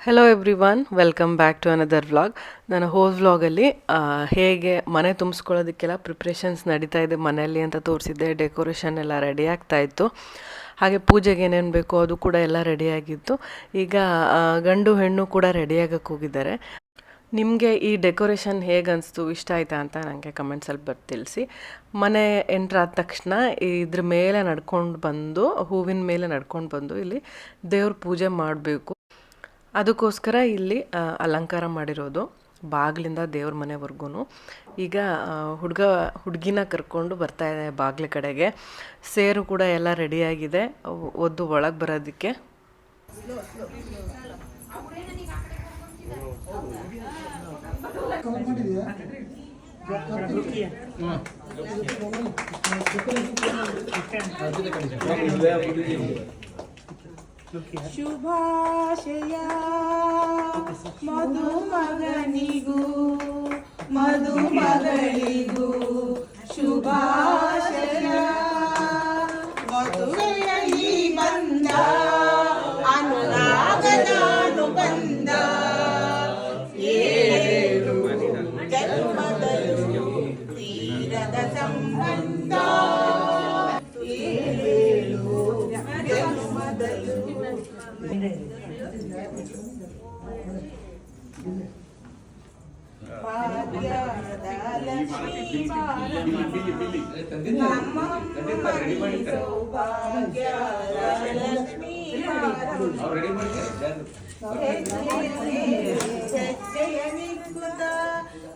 Hello everyone welcome back to another vlog ನಾನು whole ವ್ಲಾಗಲ್ಲಿ ಹೇಗೆ ಮನೆ ತುಂಬಿಸ್ಕೊಳ್ಳೋದಕ್ಕೆಲ್ಲ ಪ್ರಿಪ್ರೇಷನ್ಸ್ ನಡೀತಾ ಇದೆ ಮನೆಯಲ್ಲಿ ಅಂತ ತೋರಿಸಿದ್ದೆ. ಡೆಕೋರೇಷನ್ ಎಲ್ಲ ರೆಡಿ ಆಗ್ತಾ ಇತ್ತು. ಹಾಗೆ ಪೂಜೆಗೆ ಏನೇನು ಬೇಕು ಅದು ಕೂಡ ಎಲ್ಲ ರೆಡಿಯಾಗಿತ್ತು ಈಗ ಗಂಡು ಹೆಣ್ಣು ಕೂಡ ರೆಡಿಯಾಗಕ್ಕೆ ಹೋಗಿದ್ದಾರೆ. ನಿಮಗೆ ಈ ಡೆಕೋರೇಷನ್ ಹೇಗೆ ಅನಿಸ್ತು? ಇಷ್ಟ ಆಯಿತಾ ಅಂತ ನನಗೆ ಕಮೆಂಟ್ಸಲ್ಲಿ ಬರ್ತ ತಿಳಿಸಿ. ಮನೆ ಎಂಟ್ರ್ ಆದ ತಕ್ಷಣ ಇದ್ರ ಮೇಲೆ ನಡ್ಕೊಂಡು ಬಂದು, ಹೂವಿನ ಮೇಲೆ ನಡ್ಕೊಂಡು ಬಂದು ಇಲ್ಲಿ ದೇವ್ರ ಪೂಜೆ ಮಾಡಬೇಕು. ಅದಕ್ಕೋಸ್ಕರ ಇಲ್ಲಿ ಅಲಂಕಾರ ಮಾಡಿರೋದು ಬಾಗಿಲಿಂದ ದೇವ್ರ ಮನೆವರೆಗೂ ಈಗ ಹುಡುಗ, ಹುಡುಗಿನ ಕರ್ಕೊಂಡು ಬರ್ತಾ ಇದೆ ಬಾಗಿಲ ಕಡೆಗೆ. ಸೇರು ಕೂಡ ಎಲ್ಲ ರೆಡಿಯಾಗಿದೆ. ಒದ್ದು ಒಳಗೆ ಬರೋದಕ್ಕೆ. ಶುಭಾಶಯ. ಮಧುಮಗನಿಗೂ ಮಧುಮಗಳಿಗೂ ಶುಭಾಶಯ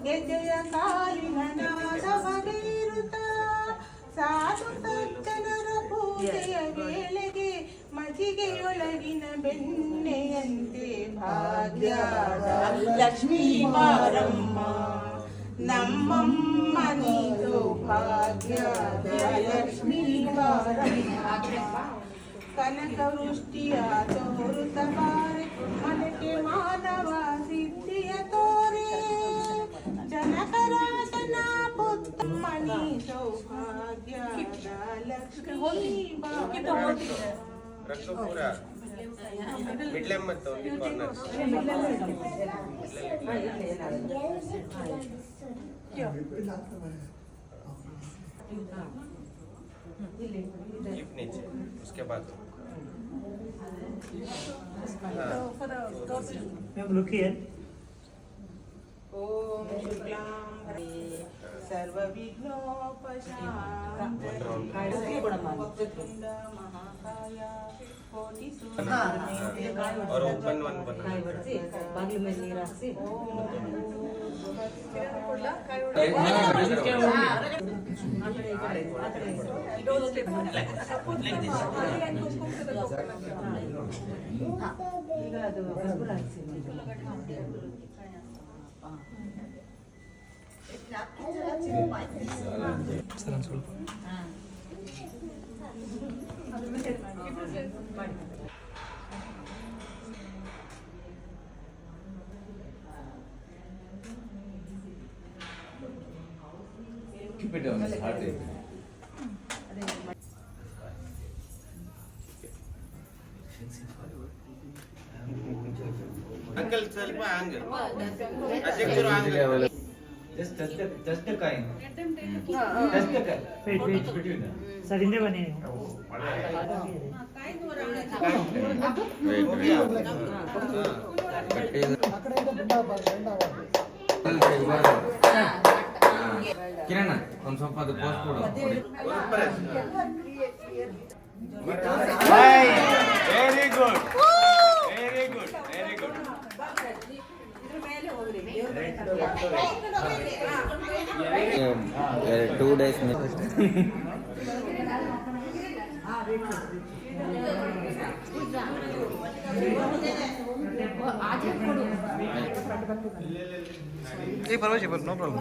ಗೆಜ್ಜೆಯ ಕಾಲಿನ ನಾದವಗೈರುತ್ತ ಸಾಧು ಸಜ್ಜನರ ಪೂಜೆಯ ವೇಳೆಗೆ ಮಜಿಗೆಯೊಳಗಿನ ಭಾಗ್ಯದ ಲಕ್ಷ್ಮೀ ಬಾರಮ್ಮ ನಮ್ಮಮ್ಮ ನೀದು ಭಾಗ್ಯದ ಲಕ್ಷ್ಮೀ ಬಾರಮ್ಮ ಕನಕ ವೃಷ್ಟಿಯ ತೋರುತ್ತ ಬಾರೆ ಮನಕ್ಕೆ ಮಾನವ ಸಿದ್ಧಿಯ ತೋರೆ ಜನಕರಾಜನ ಪುತ್ರ ಮಣಿ ಸೌಭಾಗ್ಯದ ಲಕ್ಷ್ಮೀ ಬಾರಮ್ಮ. नीचे उसके बाद ओम सर्वविघ्नोपशान्तकुण्ड महाकाया और ओपन वन बना ಬಾಗಿಲ ಮೇಲೆ ನೀರು ಹಾಕ್ಸಿ ಈಗ ಅದು ಗೊಬ್ಬರ ಹಾಕ್ಸಿ keep it on his heart. Uncle, ಸ್ವಲ್ಪ ಹಂಗೆ ಅಧ್ಯಕ್ಷರು ಹಂಗೆ Just touch the touch the coin. Touch the coin. Wait, wait. Them. Sir ಹಿಂದೆ ಬನ್ನಿ ಕಿರಣ ಒಂದ್ ಸ್ವಲ್ಪ ಅದು ಪೋಸ್ಟ್ ಕೊಡು है इसमें। ये परवा नो प्रॉब्लम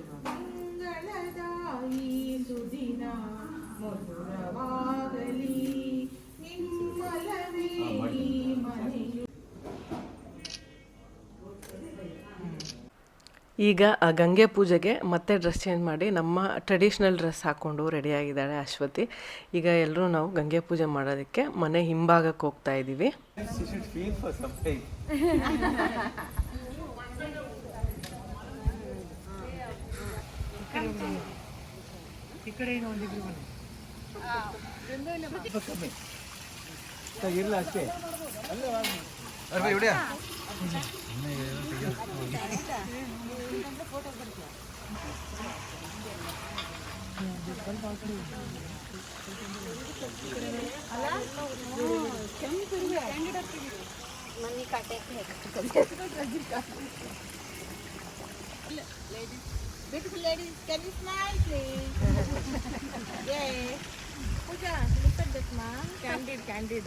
ಈಗ ಆ ಗಂಗೆ ಪೂಜೆಗೆ ಮತ್ತೆ ಡ್ರೆಸ್ ಚೇಂಜ್ ಮಾಡಿ ನಮ್ಮ ಟ್ರೆಡಿಷ್ನಲ್ ಡ್ರೆಸ್ ಹಾಕ್ಕೊಂಡು ರೆಡಿಯಾಗಿದ್ದಾಳೆ ಅಶ್ವತಿ. ಈಗ ಎಲ್ಲರೂ ನಾವು ಗಂಗೆ ಪೂಜೆ ಮಾಡೋದಕ್ಕೆ ಮನೆ ಹಿಂಭಾಗಕ್ಕೆ ಹೋಗ್ತಾ ಇದ್ದೀವಿ She should feel for some time. ಇರ್ಲ ಅಷ್ಟೇ Beautiful ladies, can you smile, please? Yay. Pooja, look at that, ma. Candid, candid.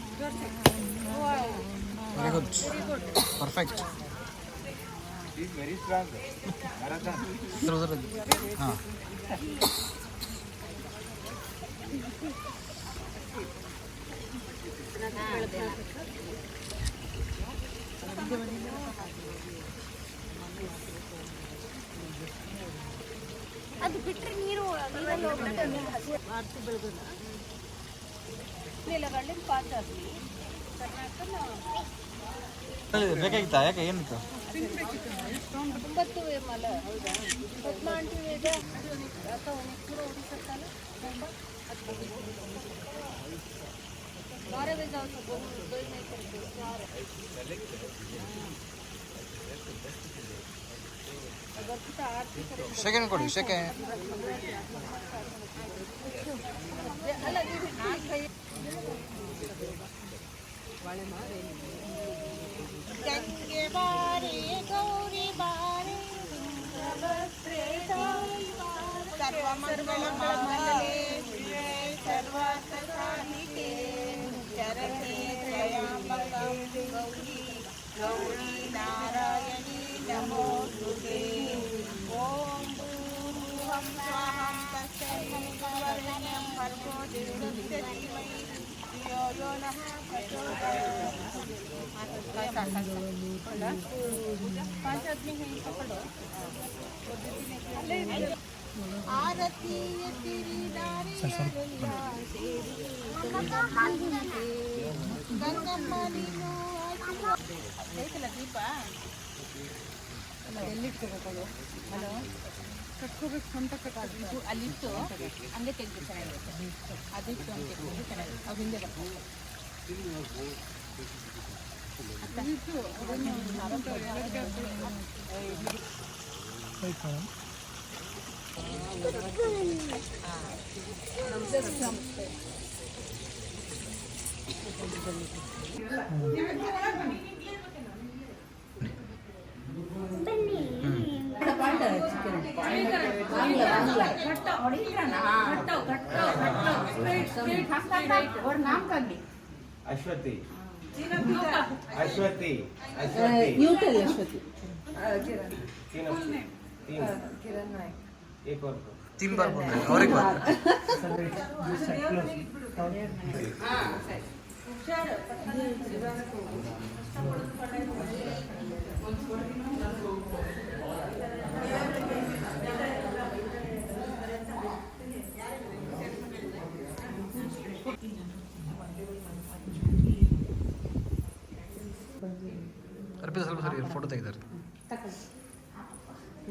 ಯಾರು ಹೇಳಿದ್ದಾರೆ ಹೇಳ್ರಮ್ಮ ಜೋರಾಗಿ. She's very strong. Marathon. ಅದು ಬಿಟ್ರೆ ನೀರು ನೀರಲ್ಲಿ ಹೋಗ್ಬಿಟ್ಟು ಹಸಿ ಆರ್ತಿ ಬೆಳಗುನ ಇಲ್ಲಗಳಲ್ಲಿ ಪಾತ್ರ ಆಗಲಿ ಬೇಕಾಗಿತ್ತಾ ಯಾಕೆ ಏನಿತ್ತು ಒಂಬತ್ತು ಮಲ ಹೌದಾ ಪದ್ಮಾ ಆಂಟಿ ವೇದ ಅಥವಾ ನಿಕ್ಕೂರ ಓಡಿಸತ್ತಲ್ಲ ತುಂಬ ಬಾರೇ ವೇದ ಅವ್ರು ಬಹು ದೊಯ್ಮೆ ಸೆಕೆಂಡ್ ಕೊಡಿ ಸೆಕೆಂಡ್ ಅಲ್ಲ सर्वमङ्गलमाङ्गले सर्वार्थसाधिके चरणे त्रयाम्बकं गौरी गौरी नारायणी नमोस्तुते ॐ ಆರತಿಯ ತಿರಿದಾರಿ ಗಂಗಮ್ಮ ನೀನು ಐತಲ್ಲ ದೀಪ ಎಲ್ಲಿಟ್ಕೋಬೇಕು ಹಲೋ ಕಟ್ಕೋಬೇಕು ಅಂತ ಕಟ್ಟು ಅಲ್ಲಿಟ್ಟು ಹಂಗೆ ತೆಗೆದು ಚೆನ್ನಾಗಿರುತ್ತೆ ಅದಿತ್ತು ಅಂತ ತೆಗೆದು ಚೆನ್ನಾಗಿರುತ್ತೆ ಅವು ಹಿಂದೆ ಬರ್ತದೆ. और नाम कर ली Acho que tem. Acho que tem. Acho que tem. Ninguém acha Ashwati. Ashwati. Newton Ashwati. तीन बार बोलने और एक बार हाँ सर ಅರ್ಪಿತ ಸ್ವಲ್ಪ ಸರಿ ಫೋಟೋ ತೆಗೆದಾರೆ.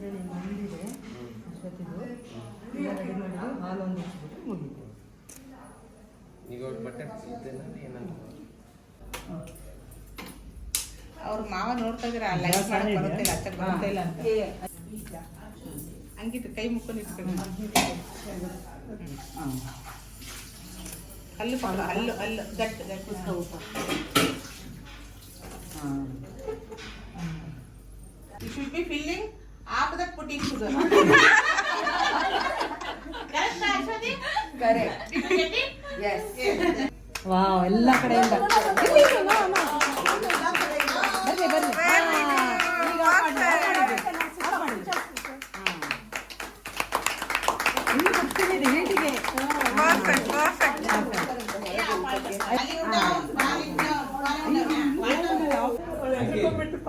ರೆಡಿ ಮಾಡಿದ್ದು ಹಾಲು ಒಂದು ಈಗ ಅವ್ರ ಬಟ್ಟೆ ಮಾವ ನೋಡ್ತಾ ಇದ್ರ ಲೈಕ್ ಮಾಡಕ್ ಬರುತ್ತಿಲ್ಲ ಅಚ್ಚಕ್ ಬರ್ತಾ ಇಲ್ಲ ಅಂತ. ಹಂಗಿತ್ತು ಕೈ ಮುಕ್ಕೊಂಡು ಇಟ್ಕೊಂಡು ಅಲ್ಲು ಹಲ್ಲು ಗಟ್ಟು ಗಟ್ಟು you should be feeling after that putting sugar correct Ashwathi correct wow ಎಲ್ಲ ಕಡೆಯಿಂದ.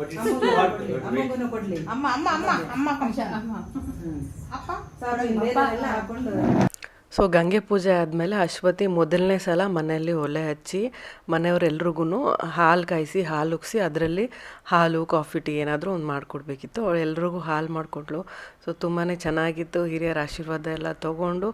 ಬಟ್ ಇಟ್ಸ್ ಟು ಹಾಟ್ ಅಮ್ಮಗೂನು ಕೊಡ್ಲಿ ಅಮ್ಮ ಅಮ್ಮ ಅಮ್ಮ ಅಮ್ಮ ಕೊಂಚ ಅಪ್ಪ? ಎಲ್ಲ ಹಾಕೊಂಡು. ಸೊ ಗಂಗೆ ಪೂಜೆ ಆದಮೇಲೆ ಅಶ್ವತಿ ಮೊದಲನೇ ಸಲ ಮನೆಯಲ್ಲಿ ಒಲೆ ಹಚ್ಚಿ ಮನೆಯವರೆಲ್ರಿಗೂ ಹಾಲು ಕಾಯಿಸಿ ಹಾಲು ಉಗಿಸಿ ಅದರಲ್ಲಿ ಹಾಲು ಕಾಫಿ ಟೀ ಏನಾದರೂ ಒಂದು ಮಾಡಿಕೊಡ್ಬೇಕಿತ್ತು. ಅವಳು ಎಲ್ರಿಗೂ ಹಾಲು ಮಾಡಿಕೊಟ್ಲು. ಸೊ ತುಂಬಾ ಚೆನ್ನಾಗಿತ್ತು. ಹಿರಿಯರ ಆಶೀರ್ವಾದ ಎಲ್ಲ ತೊಗೊಂಡು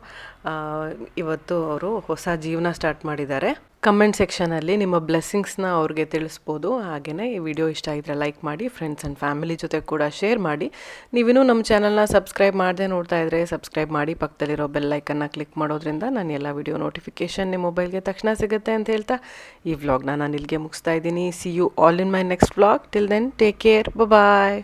ಇವತ್ತು ಅವರು ಹೊಸ ಜೀವನ ಸ್ಟಾರ್ಟ್ ಮಾಡಿದ್ದಾರೆ. ಕಮೆಂಟ್ ಸೆಕ್ಷನಲ್ಲಿ ನಿಮ್ಮ ಬ್ಲೆಸ್ಸಿಂಗ್ಸ್ನ ಅವ್ರಿಗೆ ತಿಳಿಸ್ಬೋದು. ಹಾಗೆಯೇ ಈ ವಿಡಿಯೋ ಇಷ್ಟ ಆಗಿದ್ರೆ ಲೈಕ್ ಮಾಡಿ ಫ್ರೆಂಡ್ಸ್ ಆ್ಯಂಡ್ ಫ್ಯಾಮಿಲಿ ಜೊತೆ ಕೂಡ ಶೇರ್ ಮಾಡಿ. ನೀವಿನ್ನೂ ನಮ್ಮ ಚಾನಲ್ನ ಸಬ್ಸ್ಕ್ರೈಬ್ ಮಾಡದೆ ನೋಡ್ತಾ ಇದ್ದರೆ ಸಬ್ಸ್ಕ್ರೈಬ್ ಮಾಡಿ, ಪಕ್ಕದಲ್ಲಿರೋ ಬೆಲ್ ಐಕನ್ನ ಕ್ಲಿಕ್ ಮಾಡೋದ್ರಿಂದ ನಾನು ಎಲ್ಲ ವಿಡಿಯೋ ನೋಟಿಫಿಕೇಷನ್ ನಿಮ್ಮ ಮೊಬೈಲ್ಗೆ ತಕ್ಷಣ ಸಿಗುತ್ತೆ ಅಂತ ಹೇಳ್ತಾ. ಈ ವ್ಲಾಗ್ನ ನಾನು ಇಲ್ಲಿಗೆ ಮುಗಿಸ್ತಾ ಇದ್ದೀನಿ. See you all in my next vlog till then take care bye